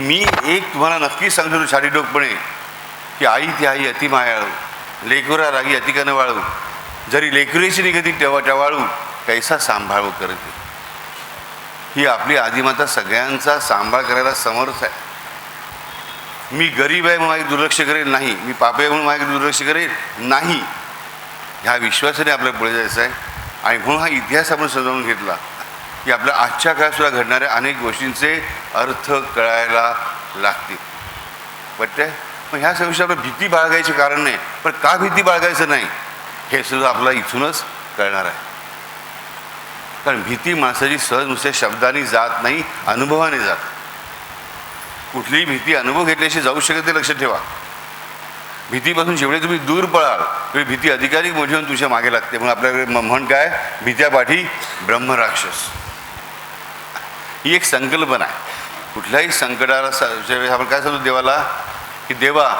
मी एक तुम्हाला नक्की सांगतो शारीडोकपणे की आई ती आई अति मायाळू लेकुरा रागी अतिकानं वाळू जरी लेकुरीची निगती तेव्हा टवाळू कैसा सांभाळू करते. ही आपली आदिमाता सगळ्यांचा सांभाळ करायला समर्थ आहे. मी गरीब आहे म्हणून दुर्लक्ष करेल नाही. मी पापे म्हणून माझी दुर्लक्ष करेल नाही. ह्या विश्वासाने आपल्याला पुढे जायचं आहे. आणि म्हणून हा इतिहास आपण समजावून घेतला. की आपल्या आजच्या काळात घडणाऱ्या अनेक गोष्टींचे अर्थ कळायला लागतील. पटतंय? मग ह्या सगळ्या आपल्या भीती बाळगायचे कारण नाही पण का भीती बाळगायचं नाही हे सुद्धा आपल्याला इथूनच कळणार आहे. कारण भीती माणसाची सहज नुसत्या शब्दाने जात नाही अनुभवाने जात. कुठलीही भीती अनुभव घेतल्याशी जाऊ शकत ते लक्षात ठेवा. भीतीपासून जेवढे तुम्ही दूर पळाल तेवढी भीती अधिकाधिक मोठी होऊन तुझ्या मागे लागते. म्हणून आपल्याकडे म्हण काय? भीत्यापाठी ब्रह्मराक्षस. ही एक संकल्पना आहे. कुठल्याही संकटाला स- ज्यावेळेस आपण काय सांगतो देवाला की देवा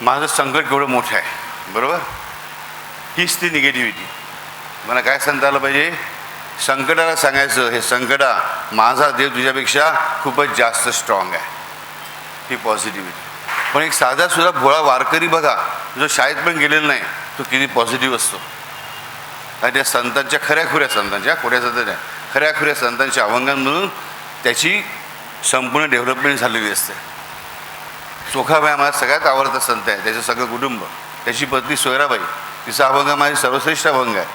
माझं संकट केवढं मोठं आहे. बरोबर? हीच ती निगेटिव्हिटी मला काय सांगता आलं पाहिजे? संकटाला सांगायचं हे संकटा माझा देव तुझ्यापेक्षा खूपच जास्त स्ट्रॉंग आहे. ही पॉझिटिव्हिटी पण एक साधा सुद्धा भोळा वारकरी बघा जो शाळेत पण गेलेला नाही तो किती पॉझिटिव्ह असतो. आणि त्या संतांच्या खऱ्या खुऱ्या संतांच्या खोऱ्या संतांच्या? खऱ्या खऱ्या संतांच्या अभंगांमधून त्याची संपूर्ण डेव्हलपमेंट झालेली असते. चोखाबाई माझा सगळ्यात आवडता संत आहे. त्याचं सगळं कुटुंब. त्याची पत्नी सोयराबाई. तिचा अभंग माझे सर्वश्रेष्ठ अभंग आहे.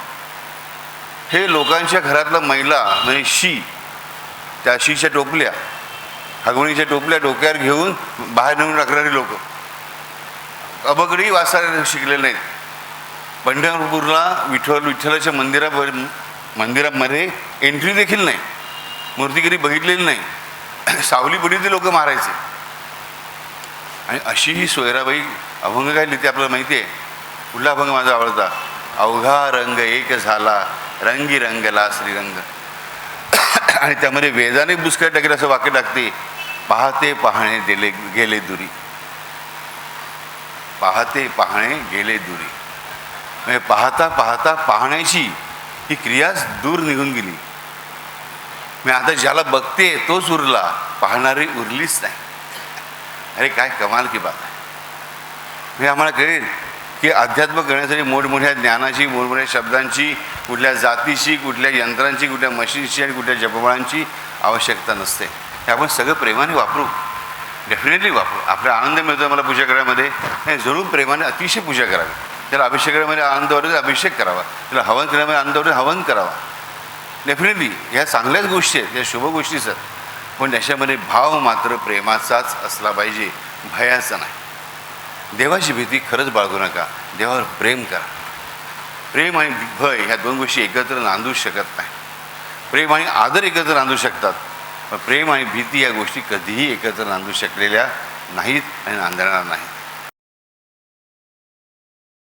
हे लोकांच्या घरातलं महिला म्हणजे शी त्या शीच्या टोपल्या हगवणीच्या टोपल्या डोक्यावर घेऊन बाहेर नेऊन टाकणारी लोक. अबगडी वाचायला शिकले नाहीत. पंढरपूरला विठ्ठल विठ्ठलाच्या मंदिरापर्यंत मंदिरामध्ये एंट्री देखील नाही. मूर्तीगिरी बघितलेली नाही. सावली पडी लोक मारायचे. आणि अशी ही सोयराबाई अभंग काय लिहिते आपल्याला माहिती आहे? कुठला अभंग माझा आवडता? अवघा रंग एक झाला रंगी रंगला श्रीरंग. आणि त्यामध्ये वेदाने बुसकट टाकेल असं वाक्य टाकते पाहते पाहणे दिले गेले दुरी. पाहते पाहणे गेले दुरी. म्हणजे पाहता पाहता पाहण्याची ही क्रियाच दूर निघून गेली. मी आता ज्याला बघते तोच उरला पाहणारी उरलीच नाही. अरे काय कमाल की बात आहे. हे आम्हाला कळेल की अध्यात्म करण्यासाठी मोठमोठ्या ज्ञानाची मोठमोठ्या शब्दांची कुठल्या जातीची कुठल्या यंत्रांची कुठल्या मशीनची आणि कुठल्या जपबळांची आवश्यकता नसते. हे आपण सगळं प्रेमाने वापरू. डेफिनेटली वापरू. आपला आनंद मिळतो मला पूजा करण्यामध्ये. हे जरूर प्रेमाने अतिशय पूजा करावी. त्याला अभिषेक करण्यामध्ये आनंद वाटतो अभिषेक करावा. त्याला हवन करण्यामध्ये आनंद वाटतो हवन करावा. डेफिनेटली ह्या चांगल्याच गोष्टी आहेत या शुभ गोष्टीच आहेत पण त्याच्यामध्ये भाव मात्र प्रेमाचाच असला पाहिजे भयाचा नाही. देवाची भीती खरंच बाळगू नका देवावर प्रेम करा. प्रेम आणि भय ह्या दोन गोष्टी एकत्र नांदू शकत नाही. प्रेम आणि आदर एकत्र नांदू शकतात पण प्रेम आणि भीती या गोष्टी कधीही एकत्र नांदू शकलेल्या नाहीत आणि नांदणार नाहीत.